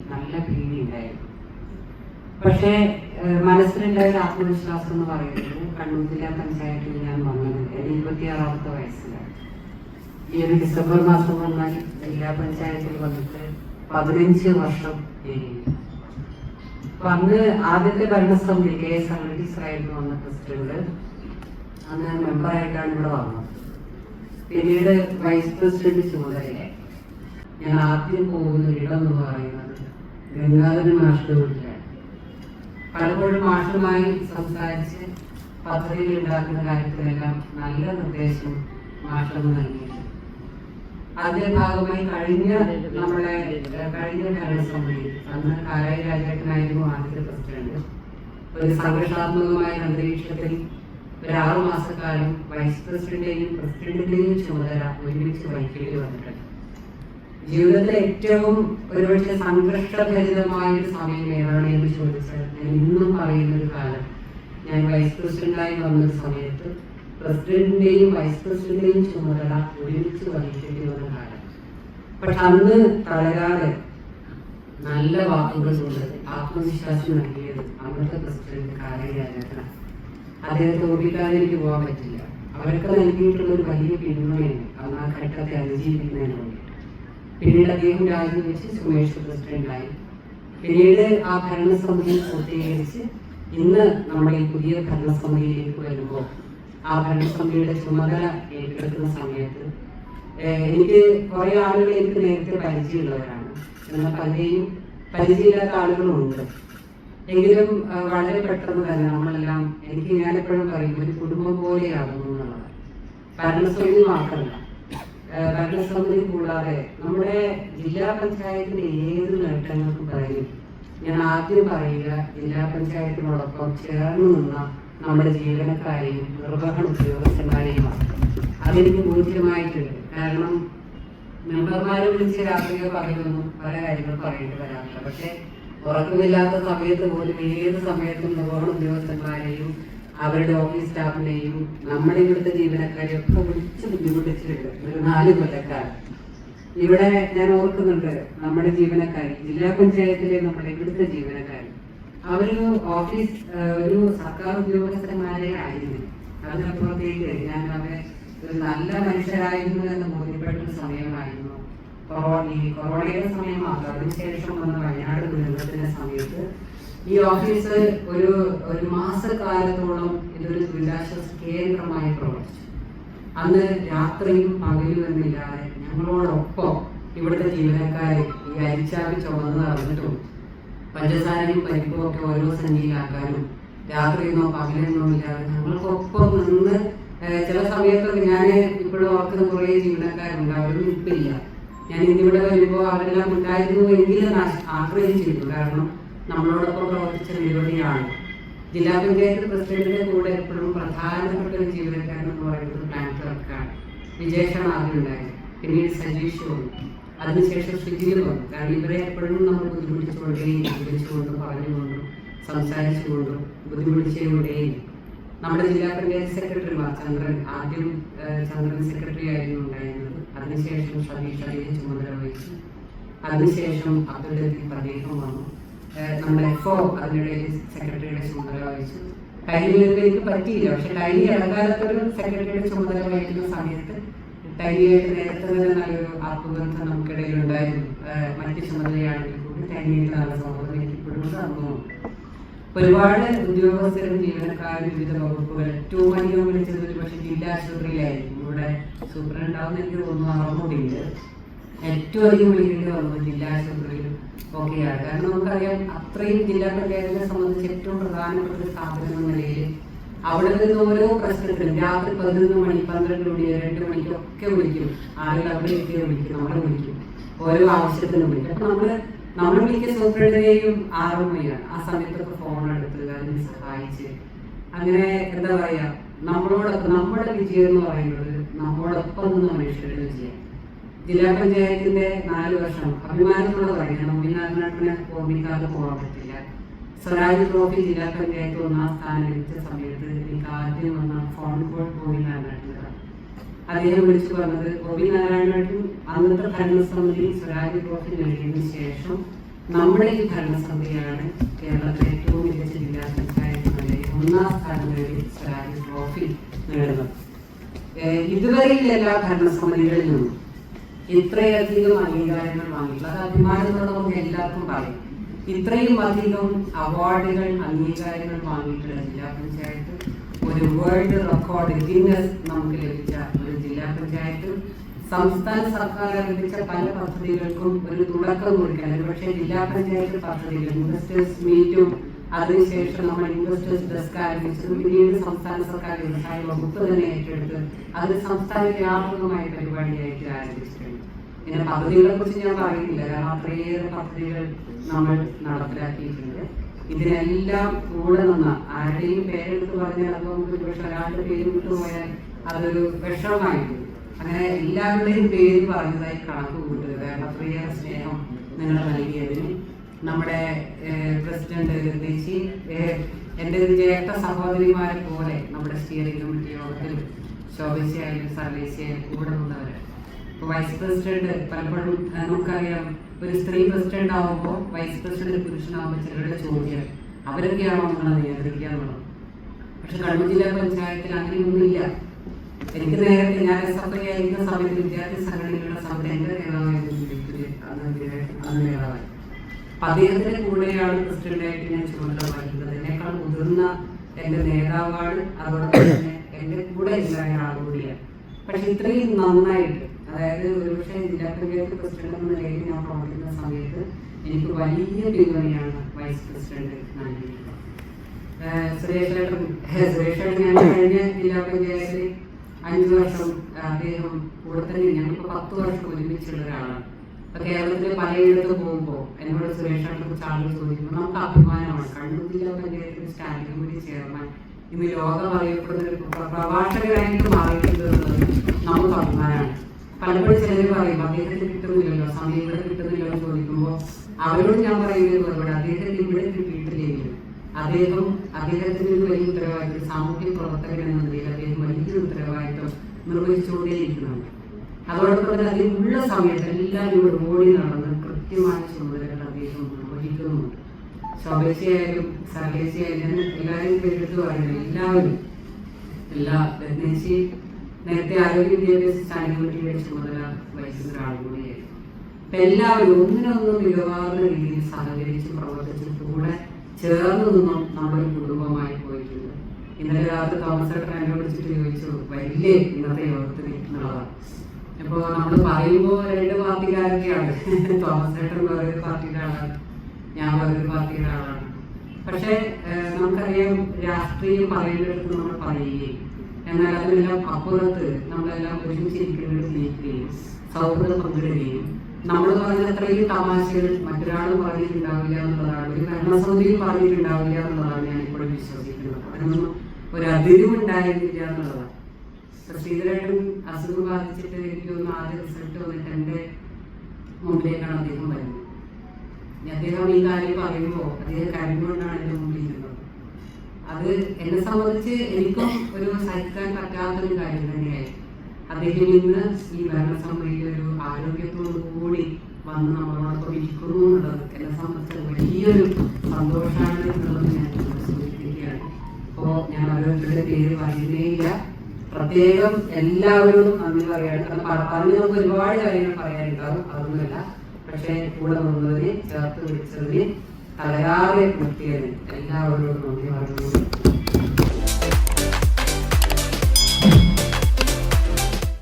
നല്ല ഭീതി പക്ഷേ പക്ഷെ മനസ്സിലുണ്ടായ ഒരു ആത്മവിശ്വാസം എന്ന് പറയുന്നത് കണ്ണൂർ ജില്ലാ പഞ്ചായത്തിൽ ഞാൻ വന്നത് എന്റെ ഇരുപത്തിയാറാമത്തെ വയസ്സിലാണ്. ഈ ഒരു ഡിസംബർ മാസം വന്നാൽ ജില്ലാ പഞ്ചായത്തിൽ വന്നിട്ട് പതിനഞ്ച് വർഷം കഴിഞ്ഞു അപ്പൊ അന്ന് ആദ്യത്തെ ഭരണസമിതി കെ എസ് അമൃതീസറായിരുന്നു വന്ന പ്രസിഡന്റ്. അന്ന് മെമ്പറായിട്ടാണ് ഇവിടെ വന്നത്. പിന്നീട് വൈസ് പ്രസിഡന്റ് ചുമതലയായി. ഞാൻ ആദ്യം പോകുന്ന ഇടം എന്ന് പറയുന്നത് ഗംഗാധരൻ മാഷിന്റെ വീട്ടിലാണ് പലപ്പോഴും മാഷുമായി സംസാരിച്ച് പദ്ധതിയിൽ ഉണ്ടാക്കുന്ന കാര്യത്തിലെല്ലാം നല്ല നിർദ്ദേശം മാഷന്ന് നൽകിയിട്ടുണ്ട്. അതിന്റെ ഭാഗമായി കഴിഞ്ഞ നമ്മുടെ കഴിഞ്ഞ ഭരണസമിതി അന്ന് കാരായി രാജേട്ടനായിരുന്നു ആദ്യത്തെ പ്രസിഡന്റ്. ഒരു സംഘടനാത്മകമായ അന്തരീക്ഷത്തിൽ ഒരു ആറു മാസക്കാലം വൈസ് പ്രസിഡന്റിന്റെയും പ്രസിഡന്റിന്റെയും ചുമതല ഒരുമിച്ച് വഹിക്കേണ്ടി വന്നിട്ടുണ്ട്. ജീവിതത്തിൽ ഏറ്റവും ഒരുപക്ഷെ സംഘർഷഭരിതമായ ഒരു സമയം ഏതാണ് എന്ന് ചോദിച്ചാൽ ഞാൻ ഇന്നും പറയുന്ന ഒരു കാലം. ഞാൻ വൈസ് പ്രസിഡന്റായി വന്ന സമയത്ത് പ്രസിഡന്റിന്റെയും വൈസ് പ്രസിഡന്റിന്റെയും ചുമതല ഒരുമിച്ച് വഹിക്കേണ്ടി വന്ന കാലം. പക്ഷെ അന്ന് തളരാതെ നല്ല വാക്കുകൾ കൊണ്ട് ആത്മവിശ്വാസം നൽകിയത് അന്നത്തെ പ്രസിഡന്റ് കാര്യം രാജേട്ടനാണ് അദ്ദേഹത്തെ ഓടിക്കാതെ എനിക്ക് പോകാൻ പറ്റില്ല. അവർക്ക് നൽകിയിട്ടുള്ള ഒരു വലിയ പിന്തുണയാണ് അന്ന് ആ ഘട്ടത്തെ അതിജീവിക്കുന്നതിന് വേണ്ടി പിന്നീട് അദ്ദേഹം രാജിവെച്ച് സുമേഷ് പ്രസിഡന്റായി. പിന്നീട് ആ ഭരണസമിതി പൂർത്തീകരിച്ച് ഇന്ന് നമ്മുടെ പുതിയ ഭരണസമിതിയിലേക്ക് വരുമ്പോൾ ആ ഭരണസമിതിയുടെ ചുമതല ഏറ്റെടുക്കുന്ന സമയത്ത് എനിക്ക് കുറെ ആളുകൾ എനിക്ക് നേരത്തെ പരിചയമുള്ളവരാണ്. എന്നാൽ പലരെയും പരിചയമില്ലാത്ത ആളുകളുണ്ട് എങ്കിലും വളരെ പെട്ടെന്ന് തന്നെ നമ്മളെല്ലാം എനിക്ക് ഞാനെപ്പോഴും പറയും ഒരു കുടുംബം പോലെയാകുന്നു എന്നുള്ളത്. ഭരണസമിതി മാത്രമല്ല. ഭരണസമിതി കൂടാതെ നമ്മുടെ ജില്ലാ പഞ്ചായത്തിന്റെ ഏത് നേട്ടങ്ങൾക്കും പറയും ഞാൻ ആദ്യം പറയുക ജില്ലാ പഞ്ചായത്തിനോടൊപ്പം ചേർന്ന് നിന്ന നമ്മുടെ ജീവനക്കാരെയും നിർവഹണ ഉദ്യോഗസ്ഥന്മാരെയുമാണ്. അതെനിക്ക് ബോധ്യമായിട്ടുണ്ട്. കാരണം മെമ്പർമാരെ വിളിച്ച് രാത്രിയോ പറയുന്നു പല കാര്യങ്ങൾ പറയേണ്ടി വരാറില്ല. പക്ഷെ ഉറക്കമില്ലാത്ത സമയത്ത് പോലും ഏത് സമയത്തും നിർവഹണ ഉദ്യോഗസ്ഥന്മാരെയും അവരുടെ ഓഫീസ് സ്റ്റാഫിനെയും നമ്മുടെ ഇവിടുത്തെ ജീവനക്കാരെയും ഒക്കെ വിളിച്ച് ബുദ്ധിമുട്ടിച്ചിട്ടുണ്ട്. ഒരു നാല് കൊല്ലക്കാലം. ഇവിടെ ഞാൻ ഓർക്കുന്നുണ്ട് നമ്മുടെ ജീവനക്കാരി ജില്ലാ പഞ്ചായത്തിലെ നമ്മുടെ ഇവിടുത്തെ ജീവനക്കാരി. അവർ ഓഫീസ് ഒരു സർക്കാർ ഉദ്യോഗസ്ഥന്മാരെ ആയിരുന്നു. അതിനപ്പുറത്തേക്ക് ഞാൻ അവരെ ഒരു നല്ല മനുഷ്യരായിരുന്നു എന്ന് ബോധ്യപ്പെട്ട സമയമായിരുന്നു. കൊറോണ കൊറോണയുടെ സമയം മാത്രം അതിനുശേഷം വന്ന വയനാട് ദുരന്തത്തിന്റെ സമയത്ത് ഈ ഓഫീസ് ഒരു ഒരു മാസക്കാലത്തോളം ഇതൊരു ദുരിതാശ്വാസ കേന്ദ്രമായി പ്രവർത്തിച്ചു. അന്ന് രാത്രിയും പകലും എന്നില്ലാതെ ഞങ്ങളോടൊപ്പം ഇവിടുത്തെ ജീവനക്കാരെ ഈ അരിച്ചാവി ചുമന്ന് നടന്നിട്ടും പഞ്ചസാരയും പരിപ്പും ഒക്കെ ഓരോ സഞ്ചിയിലാക്കാനും രാത്രിയെന്നോ പകലെന്നോ ഇല്ലാതെ ഞങ്ങൾക്കൊപ്പം നിന്ന് ചില സമയത്തൊക്കെ ഞാൻ ഇപ്പോഴും ഓർക്കുന്ന കുറേ ജീവനക്കാരുണ്ട്. അവരൊന്നും ഇപ്പില്ല ഞാൻ ഇന്നിവിടെ വരുമ്പോൾ അവരെല്ലാം ഉണ്ടായിരുന്നു എങ്കിലും ആഗ്രഹിച്ചിരുന്നു കാരണം നമ്മളോടൊപ്പം പ്രവർത്തിച്ച നിരവധിയാണ്. ജില്ലാ പഞ്ചായത്ത് പ്രസിഡന്റിന്റെ കൂടെ എപ്പോഴും പ്രധാനപ്പെട്ട ഒരു ജീവനക്കാരൻ എന്ന് പറയുന്നത് ക്ലർക്കാണ് വിജേഷാണ് ആദ്യം ഉണ്ടായത്. പിന്നീട് സജീഷ് വന്നു. അതിനുശേഷം സുജിൽ വന്നു. കാരണം ഇവരെ എപ്പോഴും നമ്മൾ ബുദ്ധിമുട്ടിച്ചുകൊണ്ടേയും വിളിച്ചുകൊണ്ടും പറഞ്ഞുകൊണ്ടും സംസാരിച്ചുകൊണ്ടും ബുദ്ധിമുട്ടിച്ചുകൊണ്ടേയും. നമ്മുടെ ജില്ലാ പഞ്ചായത്ത് സെക്രട്ടറിമാർ ചന്ദ്രൻ ആദ്യം ചന്ദ്രൻ സെക്രട്ടറി ആയിരുന്നു ഉണ്ടായിരുന്നത്. അതിനുശേഷം സതീഷ് അദ്ദേഹം ചുമതല വഹിച്ചു. അതിനുശേഷം ലത്തീഫ് അദ്ദേഹം വന്നു. നമ്മുടെ എഫ്ഒ അതിനിടയിൽ സെക്രട്ടറിയുടെ ചുമതല വഹിച്ചു. കഴിഞ്ഞ എനിക്ക് പറ്റിയില്ല പക്ഷെ കഴിഞ്ഞ ഇടക്കാലത്തൊരു സെക്രട്ടറിയുടെ ചുമതല വഹിക്കുന്ന സമയത്ത് ടൈലിയായിട്ട് നേരത്തെ തന്നെ നല്ലൊരു ആത്മബന്ധം നമുക്കിടയിൽ ഉണ്ടായിരുന്നു മറ്റു ചുമതലയാണെങ്കിൽ കൂടി ടൈലിയായിട്ട് നല്ല സൗഹൃദം എനിക്ക് ഇപ്പോഴും തന്നു ഒരുപാട് ഉദ്യോഗസ്ഥരും ജീവനക്കാരും വിവിധ വകുപ്പുകൾ ഏറ്റവും അധികം വിളിച്ചത് ഒരു പക്ഷേ ജില്ലാ ആശുപത്രിയിലായിരിക്കും ഇവിടെ സൂപ്രണ്ടാവുന്ന എനിക്ക് തോന്നുന്നു അറുന്നൂടിയുണ്ട് ഏറ്റവും അധികം വിളിക്കേണ്ടി വന്നത് ജില്ലാ ആശുപത്രിയിലും ഒക്കെയാണ്. കാരണം നമുക്കറിയാം അത്രയും ജില്ലാ പഞ്ചായത്തിനെ സംബന്ധിച്ച് ഏറ്റവും പ്രധാനപ്പെട്ട ഒരു സ്ഥാപനം എന്ന നിലയിൽ അവിടെ നിന്ന് ഓരോ പ്രശ്നത്തിനും രാത്രി പതിനൊന്ന് മണി പന്ത്രണ്ട് മണി രണ്ട് മണിക്കൊക്കെ വിളിക്കും. ആളുകൾ അവിടെ എത്തിയോ വിളിക്കും നമ്മളെ വിളിക്കും. ഓരോ ആവശ്യത്തിനും വിളിക്കും. അപ്പൊ നമ്മൾ നമ്മൾ വിളിക്കുന്ന സൂപ്രണ്ടിനെയും ആറു മണിയാണ് ആ സമയത്തൊക്കെ ഫോൺ എടുത്ത് അതിനെ സഹായിച്ച് അങ്ങനെ എന്താ പറയാ നമ്മളോടൊപ്പം നമ്മുടെ വിജയം എന്ന് പറയുന്നത് നമ്മോടൊപ്പം നിന്ന് മനുഷ്യരുടെ വിജയം. ജില്ലാ പഞ്ചായത്തിന്റെ നാല് വർഷം അഭിമാനത്തോടെ പറയണം ഒമിനാഥനാട്ടിന് ഓർമ്മിക്കാതെ പോകാൻ പറ്റില്ല. സ്വരാജ് ട്രോഫി ജില്ലാ പഞ്ചായത്ത് ഒന്നാം സ്ഥാനം ലഭിച്ച സമയത്ത് എനിക്ക് ആദ്യം വന്ന ഫോൺ കോൾ ഗോപിനാഥനാട്ടിലാണ് അദ്ദേഹം വിളിച്ചു പറഞ്ഞത് ഗോപി നാരായണനായിട്ടും അന്നത്തെ ഭരണസമിതി സ്വരാജ് ട്രോഫി നൽകിയതിനു ശേഷം നമ്മുടെ ഈ ഭരണസമിതിയാണ് കേരളത്തിലെ ഏറ്റവും മികച്ച ജില്ലാ പഞ്ചായത്തുകളിലെ ഒന്നാം സ്ഥാനം നേടി സ്വരാജ് ട്രോഫി നേടുന്നത്. ഇതുവരെയുള്ള എല്ലാ ഭരണസമിതികളിൽ നിന്നും ഇത്രയധികം അംഗീകാരങ്ങൾ വാങ്ങിയിട്ടുള്ളത് അത് അഭിമാനത്തോടെ നമുക്ക് എല്ലാവർക്കും പറയും. ഇത്രയും അധികം അവാർഡുകൾ അംഗീകാരങ്ങൾ വാങ്ങിയിട്ടുള്ള ജില്ലാ പഞ്ചായത്ത് ഒരു വേൾഡ് റെക്കോർഡ് ഗിന്നസ് നമുക്ക് ലഭിച്ച ഒരു ജില്ലാ പഞ്ചായത്ത് സംസ്ഥാന സർക്കാർ ആരംഭിച്ച പല പദ്ധതികൾക്കും ഒരു തുടക്കം കുറിക്കാൻ പക്ഷേ ജില്ലാ പഞ്ചായത്ത് പദ്ധതികൾ ഇൻവെസ്റ്റേഴ്സ് മീറ്റും അതിനുശേഷം നമ്മൾ ഇൻവെസ്റ്റേഴ്സ് ഡെസ്ക് ആരംഭിച്ചു. പിന്നീട് സംസ്ഥാന സർക്കാർ വ്യവസായ വകുപ്പ് തന്നെ ഏറ്റെടുത്ത് അത് സംസ്ഥാന വ്യാപകമായ പരിപാടിയായിട്ട് ആരംഭിച്ചിട്ടുണ്ട് ഇങ്ങനെ പദ്ധതികളെ കുറിച്ച് ഞാൻ പറയുന്നില്ല. കാരണം അത്രയേറെ പദ്ധതികൾ നമ്മൾ നടപ്പിലാക്കിയിട്ടുണ്ട്. ഇതിനെല്ലാം കൂടെ നിന്ന ആരുടെയും പേരെടുത്ത് പറഞ്ഞാൽ അത് നമുക്ക് ഒരുപക്ഷെ ഒരാളുടെ പേര് വിട്ടുപോയാൽ അതൊരു വിഷമമായിരുന്നു. അങ്ങനെ എല്ലാവരുടെയും പേര് പറഞ്ഞതായി കണക്ക് കൂട്ടുക കാരണം അത്രയേറെ സ്നേഹം നിങ്ങൾ നൽകിയതിന്. നമ്മുടെ പ്രസിഡന്റ് ദേശി എന്റെ ഒരു ജ്യേഷ്ഠ സഹോദരിമാരെ പോലെ നമ്മുടെ സ്റ്റിയറിംഗ് കമ്മിറ്റി യോഗത്തിൽ ശോഭശയായാലും സർവേശയായാലും കൂടെ ഇപ്പോൾ വൈസ് പ്രസിഡന്റ് പലപ്പോഴും നമുക്കറിയാം ഒരു സ്ത്രീ പ്രസിഡന്റ് ആവുമ്പോൾ വൈസ് പ്രസിഡന്റ് പുരുഷനാവുമ്പോൾ ചിലരുടെ ചോദ്യം അവരൊക്കെയാണോ നമ്മളെ നിയന്ത്രിക്കുക എന്നുള്ളത് പക്ഷെ കണ്ണൂർ ജില്ലാ പഞ്ചായത്തിൽ അങ്ങനെയൊന്നുമില്ല. എനിക്ക് നേരത്തെ ഞാൻ ഐ ആയിരുന്ന സമയത്ത് വിദ്യാർത്ഥി സംഘടനകളുടെ സഭ എന്റെ നേതാവായി. അപ്പൊ അദ്ദേഹത്തിന്റെ കൂടെയാണ് പ്രസിഡന്റായിട്ട് ഞാൻ ചുമതല വഹിക്കുന്നത്. എന്നെക്കാൾ മുതിർന്ന എന്റെ നേതാവാണ് അതോടൊപ്പം തന്നെ എന്റെ കൂടെ ഇല്ലായ ആളുകൂടിയാണ് പക്ഷെ ഇത്രയും നന്നായിട്ട് അതായത് ഒരുപക്ഷെ ജില്ലാ പഞ്ചായത്ത് പ്രസിഡന്റ് എന്ന നിലയിൽ ഞാൻ പ്രവർത്തിക്കുന്ന സമയത്ത് എനിക്ക് വലിയ പിന്തുണയാണ് വൈസ് പ്രസിഡന്റ് നൽകിയിട്ടുള്ളത് ഏഹ് സുരേഷ് ഏട്ടൻ ഏഹ് ഞാൻ കഴിഞ്ഞ അഞ്ചു വർഷം അദ്ദേഹം കൂടെ തന്നെ ഞങ്ങൾക്ക് പത്ത് വർഷം ഒരുമിച്ചുള്ള ഒരാളാണ്. അപ്പൊ കേരളത്തിൽ പലയിടത്ത് പോകുമ്പോൾ എന്നോട് സുരേഷ് കുറച്ച് ആളുകൾ ചോദിക്കുമ്പോൾ നമുക്ക് അഭിമാനമാണ്. കണ്ണൂർ ജില്ലാ പഞ്ചായത്തിൽ സ്റ്റാൻഡിംഗ് കമ്മിറ്റി ചെയർമാൻ ഇന്ന് ലോകം അറിയപ്പെടുന്ന ഒരു പ്രഭാഷകരായിട്ട് പ്രഭാഷകനായിട്ട് മാറിയിട്ടുണ്ട് എന്നുള്ളത് നമുക്ക് അഭിമാനമാണ് പലപ്പോഴും ചിലർ പറയും അദ്ദേഹത്തിന് കിട്ടുന്നില്ലല്ലോ സമയം ഇവിടെ കിട്ടുന്നില്ലല്ലോ എന്ന് ചോദിക്കുമ്പോൾ അവരോട് ഞാൻ പറയുന്നത് മറുപടി അദ്ദേഹത്തിന് ഇവിടെ കിട്ടിയിട്ടില്ലെങ്കിൽ അദ്ദേഹം അദ്ദേഹത്തിന് ഒരു വലിയ ഉത്തരവാദിത്വം സാമൂഹ്യ പ്രവർത്തകൻ എന്ന നിലയിൽ അദ്ദേഹം വലിയൊരു ഉത്തരവാദിത്വം നിർവഹിച്ചുകൊണ്ടേയിരിക്കുന്നുണ്ട്. അതോടൊപ്പം തന്നെ അതിനുള്ള സമയത്ത് എല്ലാവരും ഇവിടെ ഓടി നടന്ന് കൃത്യമായ ചുമതലകൾ അദ്ദേഹം നിർവഹിക്കുന്നുണ്ട്. സ്വദേശിയായാലും സർവേശയായാലും എല്ലാവരും പേരെടുത്ത് പറയുന്നത് എല്ലാവരും എല്ലാ രത്നേശി നേരത്തെ ആരോഗ്യ വിദ്യാഭ്യാസ സ്റ്റാൻഡിംഗ് ചുമതല വഹിക്കുന്ന ഒരാൾ എല്ലാവരും ഒന്നിനൊന്നും മികവാർന്ന രീതിയിൽ സഹകരിച്ച് പ്രവർത്തിച്ച് കൂടെ ചേർന്ന് നിന്നും നമ്മൾ കുടുംബമായി പോയിട്ടുണ്ട്. ഇന്നലെ രാത്രി ഏട്ടൻ എന്നെ വിളിച്ചിട്ട് ചോദിച്ചു വലിയ ഇന്നത്തെ യോഗത്തിൽ എന്നുള്ളതാണ് അപ്പോൾ നമ്മൾ പറയുമ്പോൾ രണ്ട് പാർട്ടിക്കാരൊക്കെയാണ്. തോമസ് ഏട്ടൻ വേറൊരു പാർട്ടിയുടെ ആളാണ് ഞാൻ വേറൊരു പാർട്ടിയുടെ ആളാണ്. പക്ഷെ നമുക്കറിയാം രാഷ്ട്രീയം പറയുന്നിടത്ത് നമ്മൾ പറയുകയും എന്നാൽ അതിനെല്ലാം അപ്പുറത്ത് നമ്മളെല്ലാം ഒരുമിച്ചിരിക്കേണ്ടത് നീക്കുകയും സൗഹൃദം പങ്കിടുകയും നമ്മൾ പറഞ്ഞ അത്രയും തമാശകൾ മറ്റൊരാൾ പറഞ്ഞിട്ടുണ്ടാവില്ല എന്നുള്ളതാണ് ഒരു ഭരണസമിതിയിൽ പറഞ്ഞിട്ടുണ്ടാവില്ല എന്നുള്ളതാണ് ഞാൻ ഇപ്പോഴും വിശ്വസിക്കുന്നത്. അതിനൊന്നും ഒരു അതിരുണ്ടായിരുന്നില്ല എന്നുള്ളതാണ്. ശ്രീധരേട്ടൻ അസുഖം ബാധിച്ചിട്ട് എനിക്ക് തോന്നുന്നു ആദ്യ റിസൾട്ട് വന്നിട്ട് എന്റെ മുമ്പിലേക്കാണ് അദ്ദേഹം വരുന്നത്. അദ്ദേഹം ഈ കാര്യം പറയുമ്പോൾ അദ്ദേഹം കരഞ്ഞുകൊണ്ടാണ് എന്റെ മുമ്പിൽ അത് എന്നെ സംബന്ധിച്ച് എനിക്കും ഒരു സഹിക്കാൻ പറ്റാത്തൊരു കാര്യം തന്നെയായി അദ്ദേഹം ഇന്ന് ഈ ഭരണസമിതിയിൽ ഒരു ആരോഗ്യത്തോടു കൂടി വന്ന് നമ്മളോടൊപ്പം ഇരിക്കുന്നു എന്നുള്ളത് എന്നെ സംബന്ധിച്ച് വലിയൊരു സന്തോഷമാണ് എന്നുള്ളത് ഞാൻ സൂചിപ്പിക്കുകയാണ്. അപ്പോൾ ഞാൻ ഓരോരുത്തരുടെ പേര് പറയുന്നേയില്ല പ്രത്യേകം എല്ലാവരോടും നന്ദി പറയാണ് കാരണം പറഞ്ഞ് നമുക്ക് ഒരുപാട് കാര്യങ്ങൾ പറയാനുണ്ടാവും അതൊന്നുമല്ല. പക്ഷേ കൂടെ നിന്നതിന് ചേർത്ത് പിടിച്ചതിന് തകരാതെ നിർത്തിയതിന് എല്ലാവരോടും നന്ദി പറഞ്ഞു